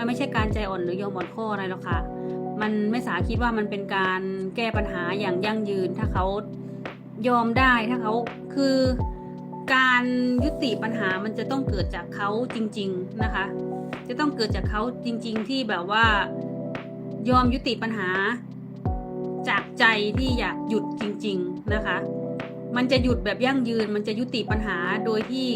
มันไม่ใช่การใจอ่อนหรือยอมอ่อนข้ออะไรหรอกค่ะ มันไม่สาคิดว่ามันเป็นการแก้ปัญหาอย่างยั่งยืน ถ้าเขายอมได้ถ้าเขาคือการยุติปัญหามันจะต้องเกิดจากเขาจริง ๆนะคะ จะต้องเกิดจากเขาจริง ๆ ที่แบบว่ายอมยุติปัญหา จากใจที่อยากหยุดจริง ๆนะคะ มันจะหยุดแบบยั่งยืน มันจะยุติปัญหาโดยที่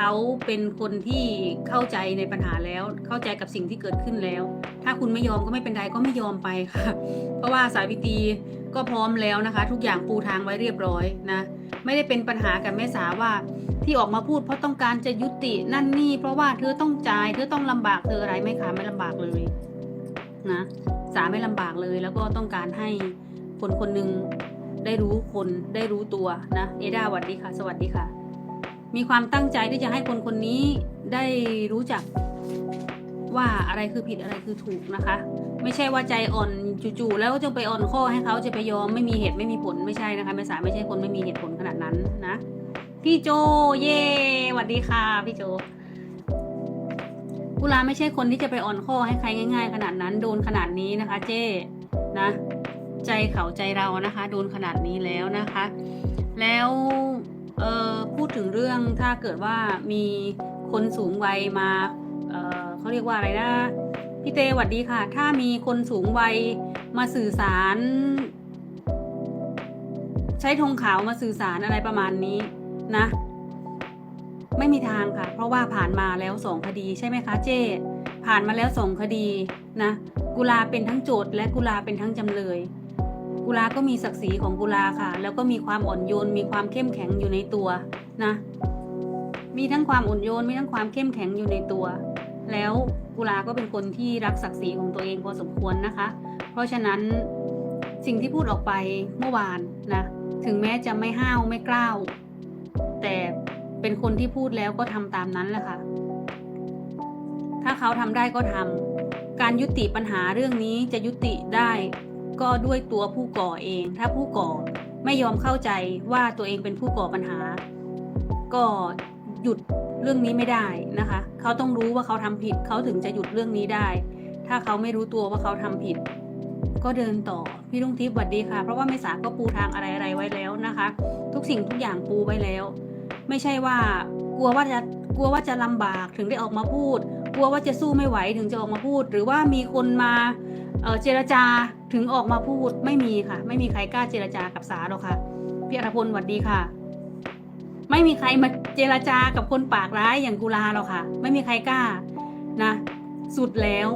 เขาเป็นคนที่เข้าใจในปัญหาแล้ว เข้าใจกับสิ่งที่เกิดขึ้นแล้ว ถ้าคุณไม่ยอมก็ไม่เป็นไรก็ไม่ยอมไปค่ะ เพราะว่าสายพิตีก็พร้อมแล้วนะคะ ทุกอย่างปูทางไว้เรียบร้อยนะ ไม่ได้เป็นปัญหากับแม่สาว่าที่ออกมาพูดเพราะต้องการจะยุตินั่นนี่ เพราะว่าเธอต้องจ่ายเธอต้องลำบากเธออะไรไม่ค่ะไม่ลำบากเลยนะสาไม่ลำบากเลยแล้วก็ต้องการให้คนคนหนึ่งได้รู้คนได้รู้ตัวนะ เอดาสวัสดีค่ะ สวัสดีค่ะ มีความตั้งใจที่จะให้คนคนนี้ได้รู้จักว่าอะไรคือผิดอะไรคือถูกนะคะ ไม่ใช่ว่าใจอ่อนจู่ๆแล้วจะไปอ่อนข้อให้เขาจะไปยอมไม่มีเหตุไม่มีผลไม่ใช่นะคะแม่สายไม่ใช่คนไม่มีเหตุผลขนาดนั้นนะ พี่โจเย่สวัสดีค่ะ พี่โจกุลาไม่ใช่คนที่จะไปอ่อนข้อให้ใครง่าย ๆ ขนาดนั้นโดนขนาดนี้นะคะ เจ้นะ ใจเขาใจเรานะคะ โดนขนาดนี้แล้วนะคะ แล้ว พูดถึงเรื่องถ้าเกิดว่ามีคนสูงวัยมาเเขาเรียกว่าอะไรนะพี่เตสวัสดีค่ะ ถ้ามีคนสูงวัยมาสื่อสาร ใช้ธงขาวมาสื่อสารอะไรประมาณนี้นะ ไม่มีทางค่ะ เพราะว่าผ่านมาแล้วสองคดีใช่ไหมคะเจ้ผ่านมาแล้วสองคดีนะ กุลาเป็นทั้งโจทย์และกุลาเป็นทั้งจำเลย กุลาก็มีศักดิ์ศรีของกุลาค่ะ แล้วก็มีความอ่อนโยนมีความเข้มแข็งอยู่ในตัว นะ มีทั้งความอ่อนโยนมีทั้งความเข้มแข็งอยู่ในตัว แล้วกุลาก็เป็นคนที่รักศักดิ์ศรีของตัวเองพอสมควรนะคะ เพราะฉะนั้นสิ่งที่พูดออกไปเมื่อวานนะถึงแม้จะไม่ห้าวไม่กล้าว แต่เป็นคนที่พูดแล้วก็ทำตามนั้นแหละค่ะ ถ้าเขาทำได้ก็ทำการยุติปัญหาเรื่องนี้จะยุติได้ก็ด้วยตัวผู้ก่อเอง ถ้าผู้ก่อไม่ยอมเข้าใจว่าตัวเองเป็นผู้ก่อปัญหา ก็หยุดเรื่องนี้ไม่ได้นะคะ เขาต้องรู้ว่าเขาทำผิด เขาถึงจะหยุดเรื่องนี้ได้ ถ้าเขาไม่รู้ตัวว่าเขาทำผิด ก็เดินต่อ พี่ลุงทิพย์สวัสดีค่ะ เพราะว่าไม่สาก็ปูทางอะไรอะไรๆไว้แล้วนะคะ ทุกสิ่งทุกอย่างปูไว้แล้ว ไม่ใช่ว่ากลัวว่าจะกลัวว่าจะลำบากถึงได้ออกมาพูด กลัวว่าจะสู้ไม่ไหวถึงจะออกมาพูด หรือว่ามีคนมาเเจรจาถึงออกมาพูดไม่มีค่ะ ไม่มีใครกล้าเจรจากับสาหรอกค่ะพี่อัธพลสวัสดีค่ะ ไม่มีใครมาเจรจากับคนปากร้ายอย่างกุลาหรอกค่ะ ไม่มีใครกล้านะ สุดแล้ว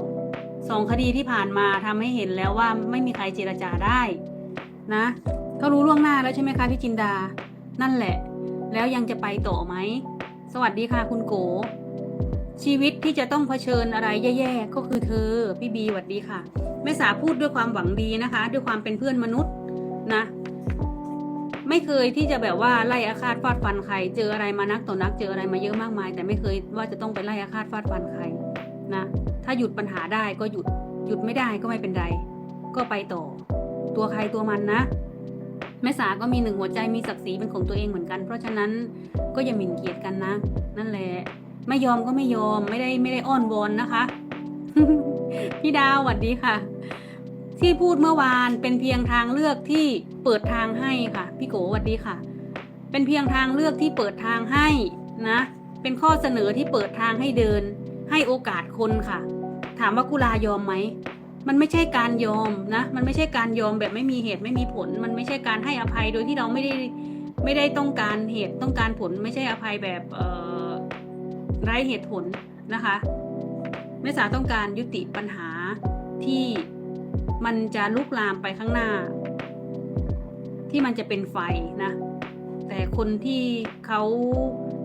สองคดีที่ผ่านมาทำให้เห็นแล้วว่าไม่มีใครเจรจาได้นะก็รู้ล่วงหน้าแล้วใช่ไหมคะพี่จินดา นั่นแหละ แล้วยังจะไปต่อไหม สวัสดีค่ะคุณโก ชีวิตที่จะต้องเผชิญอะไรแย่ๆก็คือเธอ พี่บีสวัสดีค่ะไม่สาพูดด้วยความหวังดีนะคะ ด้วยความเป็นเพื่อนมนุษย์ ไม่เคยที่จะแบบว่าไล่อาฆาตฟาดฟันใคร เจออะไรมานักต่อนัก เจออะไรมาเยอะมากมาย แต่ไม่เคยว่าจะต้องไปไล่อาฆาตฟาดฟันใครนะ ถ้าหยุดปัญหาได้ก็หยุด หยุดไม่ได้ก็ไม่เป็นไร ก็ไปต่อ ตัวใครตัวมันนะ แม่สาก็มีหนึ่งหัวใจมีศักดิ์ศรีเป็นของตัวเองเหมือนกัน เพราะฉะนั้นก็อย่าหมิ่นเกียรติกันนะ นั่นแหละ ไม่ยอมก็ไม่ยอม ไม่ได้ไม่ได้อ้อนวอนนะคะ พี่ดาวสวัสดีค่ะ ที่พูดเมื่อวานเป็นเพียงทางเลือกที่เปิดทางให้ค่ะ พี่โกวัสดีค่ะ เป็นเพียงทางเลือกที่เปิดทางให้นะ เป็นข้อเสนอที่เปิดทางให้เดิน ให้โอกาสคนค่ะ ถามว่ากุลายอมไหมมันไม่ใช่การยอมนะ มันไม่ใช่การยอมแบบไม่มีเหตุไม่มีผล มันไม่ใช่การให้อภัยโดยที่เราไม่ได้ไม่ได้ต้องการเหตุต้องการผล ไม่ใช่อภัยแบบไร้เหตุผลนะคะแม่สาต้องการยุติปัญหาที่ มันจะลุกลามไปข้างหน้า ที่มันจะเป็นไฟนะ แต่คนที่เขา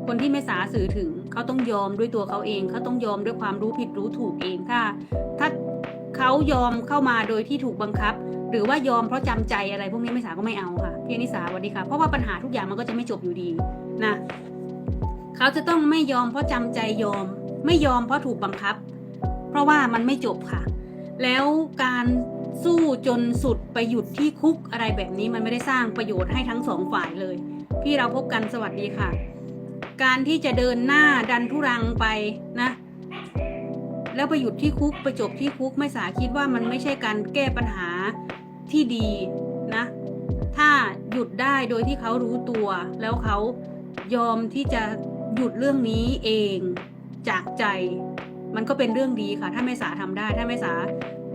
คนที่ไม่สาสื่อถึงเขาต้องยอมด้วยตัวเขาเองเขาต้องยอมด้วยความรู้ผิดรู้ถูกเองถ้า ถ้าเขายอมเข้ามาโดยที่ถูกบังคับ หรือว่ายอมเพราะจำใจอะไร พวกนี้ไม่สาก็ไม่เอาค่ะพี่นิสาสวัสดีค่ะ เพราะว่าปัญหาทุกอย่างมันก็จะไม่จบอยู่ดีนะเขาจะต้องไม่ยอมเพราะจำใจยอม ไม่ยอมเพราะถูกบังคับ เพราะว่ามันไม่จบค่ะ แล้วการสู้จนสุดไปหยุดที่คุกอะไรแบบนี้มันไม่ได้สร้างประโยชน์ให้ทั้งสองฝ่ายเลย พี่เราพบกันสวัสดีค่ะ การที่จะเดินหน้าดันทุรังไปนะ แล้วไปหยุดที่คุกไปจบที่คุกไม่สาคิดว่ามันไม่ใช่การแก้ปัญหาที่ดีนะ ถ้าหยุดได้โดยที่เขารู้ตัว แล้วเขายอมที่จะหยุดเรื่องนี้เองจากใจ มันก็เป็นเรื่องดีค่ะ ถ้าแม่สาทำได้ ถ้าแม่สา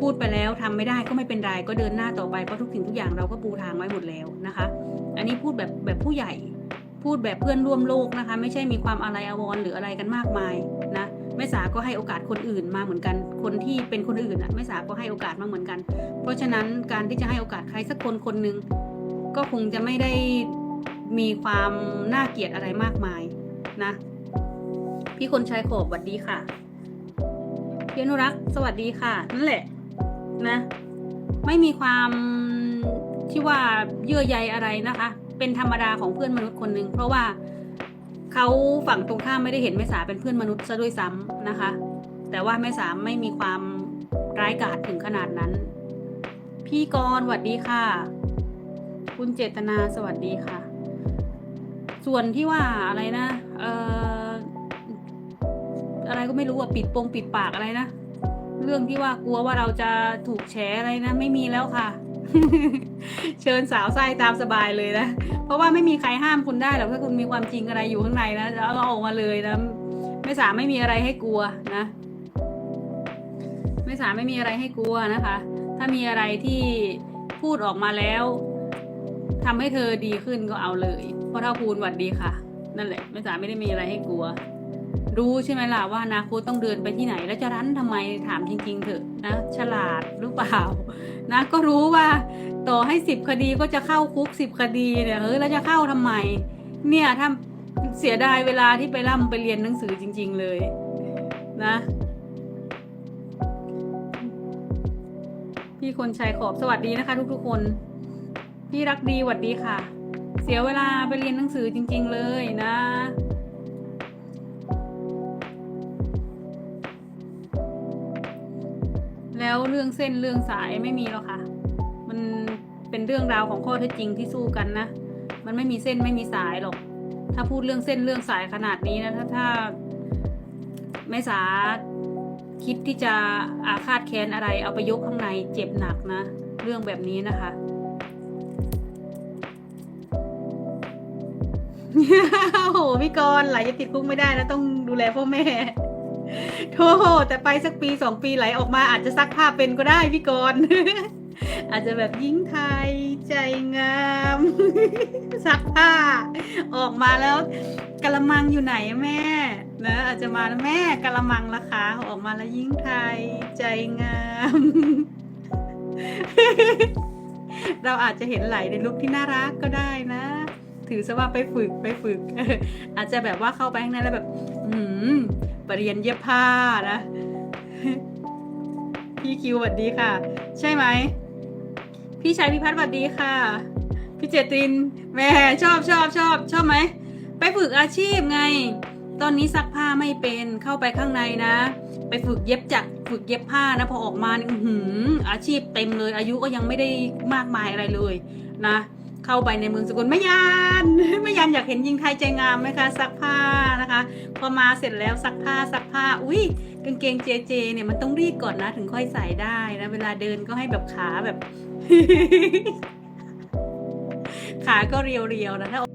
พูดไปแล้วทำไม่ได้ก็ไม่เป็นไรก็เดินหน้าต่อไปเพราะทุกสิ่งทุกอย่างเราก็ปูทางไว้หมดแล้วนะคะ อันนี้พูดแบบแบบผู้ใหญ่ พูดแบบเพื่อนร่วมโลกนะคะ ไม่ใช่มีความอะไรอาวรหรืออะไรกันมากมายนะแม่สาก็ให้โอกาสคนอื่นมาเหมือนกัน คนที่เป็นคนอื่นอะแม่สาก็ให้โอกาสมาเหมือนกัน เพราะฉะนั้นการที่จะให้โอกาสใครสักคนคนหนึ่งก็คงจะไม่ได้มีความน่าเกลียดอะไรมากมายนะ พี่คนชายโขบสวัสดีค่ะ พี่อนุรักษ์สวัสดีค่ะ นั่นแหละนะ ไม่มีความที่ว่าเยื่อใยอะไรนะคะ เป็นธรรมดาของเพื่อนมนุษย์คนหนึ่งเพราะว่าเขาฝั่งตรงข้ามไม่ได้เห็นแม่สาเป็นเพื่อนมนุษย์ซะด้วยซ้ำนะคะ แต่ว่าแม่สาไม่มีความร้ายกาจถึงขนาดนั้น พี่กรณ์สวัสดีค่ะ คุณเจตนาสวัสดีค่ะ ส่วนที่ว่าอะไรนะ เอ่อ อะไรก็ไม่รู้อะปิดปงปิดปากอะไรนะ เรื่องที่ว่ากลัวว่าเราจะถูกแฉอะไรนะ ไม่มีแล้วค่ะ เชิญสาวไส้ตามสบายเลยนะ เพราะว่าไม่มีใครห้ามคุณได้หรอกถ้าคุณมีความจริงอะไรอยู่ข้างในนะจะเอาออกมาเลยนะไม่สาไม่มีอะไรให้กลัวนะ ไม่สาไม่มีอะไรให้กลัวนะคะ ถ้ามีอะไรที่พูดออกมาแล้วทำให้เธอดีขึ้นก็เอาเลย เพราะถ้าคูณหวัดดีค่ะ นั่นแหละ ไม่สาไม่ได้มีอะไรให้กลัว รู้ใช่ไหมล่ะว่าอนาคตต้องเดินไปที่ไหน แล้วจะรั้นทำไมถามจริง ๆ เถอะนะฉลาดหรือเปล่านะก็รู้ว่าต่อให้สิบคดีก็จะเข้าคุกสิบคดีเนี่ยเฮ้ยแล้วจะเข้าทำไม เนี่ยถ้าเสียดายเวลาที่ไปร่ำไปเรียนหนังสือจริง ๆ เลยนะพี่คนชายขอบสวัสดีนะคะ ทุกๆคน พี่รักดีหวัดดีค่ะ เสียเวลาไปเรียนหนังสือจริง ๆ เลยนะ แล้วเรื่องเส้นเรื่องสายไม่มีหรอกค่ะ มันเป็นเรื่องราวของข้อเท็จจริงที่สู้กันนะ มันไม่มีเส้นไม่มีสายหรอก ถ้าพูดเรื่องเส้นเรื่องสายขนาดนี้นะ ถ้าถ้าไม่สาคิดที่จะอาฆาตแค้นอะไร เอาไปยกข้างในเจ็บหนักนะ เรื่องแบบนี้นะคะ โอ้โหพี่กรณ์หลจะติดคุกไม่ได้แล้วต้องดูแลพ่อแม่ โธ่แต่ไปสักปีสองปีไหลออกมาอาจจะซักผ้าเป็นก็ได้พี่กรณ์อาจจะแบบยิ่งไทยใจงามซักผ้า ออกมาแล้วกะละมังอยู่ไหนแม่นะอาจจะมาแล้วแม่กะละมังละคะออกมาแล้วยิ่งไทยใจงาม เราอาจจะเห็นไหลในลุคที่น่ารักก็ได้นะ ถือซะว่าไปฝึกไปฝึก อาจจะแบบว่าเข้าไปข้างในแล้วแบบ อืม ปรริญญาผ้านะ พี่คิวสวัสดีค่ะ ใช่ไหม พี่ชายพิพัฒน์สวัสดีค่ะ พี่เจตินแหม่ชอบชอบชอบชอบไหม ไปฝึกอาชีพไง ตอนนี้ซักผ้าไม่เป็นเข้าไปข้างในนะ ไปฝึกเย็บจักฝึกเย็บผ้านะพอออกมาอือหืออาชีพเต็มเลย อายุก็ยังไม่ได้มากมายอะไรเลยนะ เข้าไปในเมืองสกลไม่ยานไม่ยานอยากเห็นยิงไทยใจงามไหมคะซักผ้านะคะ พอมาเสร็จแล้วซักผ้าซักผ้าอุ้ยกางเกงเจเจเนี่ยมันต้องรีดก่อนนะถึงค่อยใส่ได้นะเวลาเดินก็ให้แบบขาแบบ ขาก็เรียวๆนะถ้า